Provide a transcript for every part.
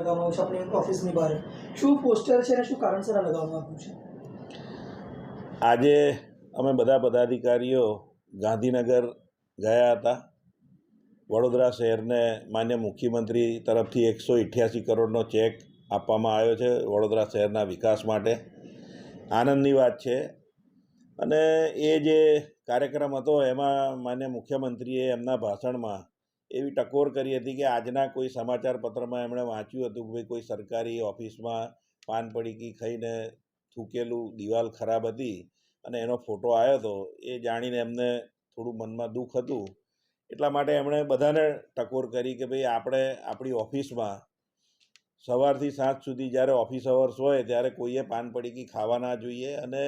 લગાવવામાં છે આપણી ઓફિસની બહાર. શું પોસ્ટર છે અને શું કારણસર લગાવવામાં આવ્યું છે? આજે અમે બધા પદાધિકારીઓ ગાંધીનગર ગયા હતા. વડોદરા શહેરને માન્ય મુખ્યમંત્રી તરફથી એકસો અઠ્યાસી કરોડનો ચેક આપવામાં આવ્યો છે વડોદરા શહેરના વિકાસ માટે. આનંદની વાત છે. અને એ જે કાર્યક્રમ હતો એમાં માન્ય મુખ્યમંત્રીએ એમના ભાષણમાં એવી ટકોર કરી હતી કે આજના કોઈ સમાચાર પત્રમાં એમણે વાંચ્યું હતું કે ભાઈ કોઈ સરકારી ઓફિસમાં પાન પડીકી ખાઈને થૂકેલું દિવાલ ખરાબ હતી અને એનો ફોટો આવ્યો હતો એ જાણીને એમને થોડું મનમાં દુઃખ હતું. એટલા માટે એમણે બધાને ટકોર કરી કે ભાઈ આપણે આપણી ઓફિસમાં સવારથી સાંજ સુધી જ્યારે ઓફિસ અવર્સ હોય ત્યારે કોઈએ પાન પડીકી ખાવા ના જોઈએ અને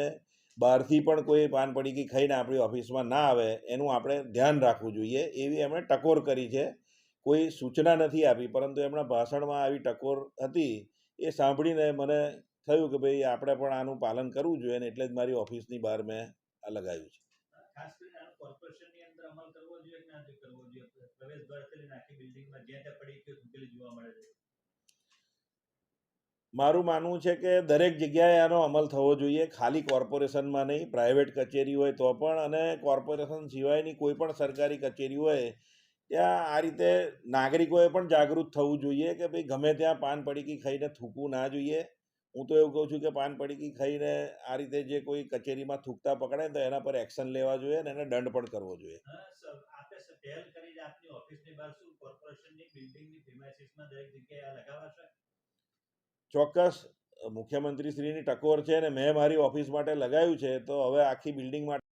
બહારથી પણ કોઈ પાન પડીકી ખાઈને આપણી ઓફિસમાં ના આવે, એનું આપણે ધ્યાન રાખવું જોઈએ. એવી એમણે ટકોર કરી છે. કોઈ સૂચના નથી આપી, પરંતુ એમના ભાષણમાં આવી ટકોર હતી. એ સાંભળીને મને થયું કે ભાઈ, આપણે પણ આનું પાલન કરવું જોઈએ ને એટલે જ મારી ઓફિસની બહાર મેં આ લગાવ્યું છે. ખાસ કરીને કોર્પોરેશનની અંદર અમલ કરવો જોઈએ કે ના કરવો જોઈએ? પ્રવેશ દ્વાર આખી બિલ્ડિંગમાં જ્યાં ત્યાં પડી મૂકેલી જોવા મળે છે. મારું માનવું છે કે દરેક જગ્યાએ આનો અમલ થવો જોઈએ. ખાલી કોર્પોરેશનમાં નહીં, પ્રાઇવેટ કચેરી હોય તો પણ. અને કોર્પોરેશન સિવાયની કોઈ પણ સરકારી કચેરી હોય, ત્યાં આ રીતે નાગરિકોએ પણ જાગૃત થવું જોઈએ કે ભાઈ ગમે ત્યાં પાન પડીકી ખાઈને થૂકવું ના જોઈએ. હું તો એવું કહું છું કે પાન પડીકી ખાઈને આ રીતે જે કોઈ કચેરીમાં થૂકતા પકડે તો એના પર એક્શન લેવા જોઈએ અને એને દંડ પણ કરવો જોઈએ. ઓફિસની બહાર શું? કોર્પોરેશનની, બિલ્ડિંગની દરેક જગ્યાએ લગાવવા લગાવાશે? ચોક્કસ મુખ્યમંત્રીશ્રીની ટકોર છે ને મેં મારી ઓફિસ માટે લગાવ્યું છે, તો હવે આખી બિલ્ડિંગ માટે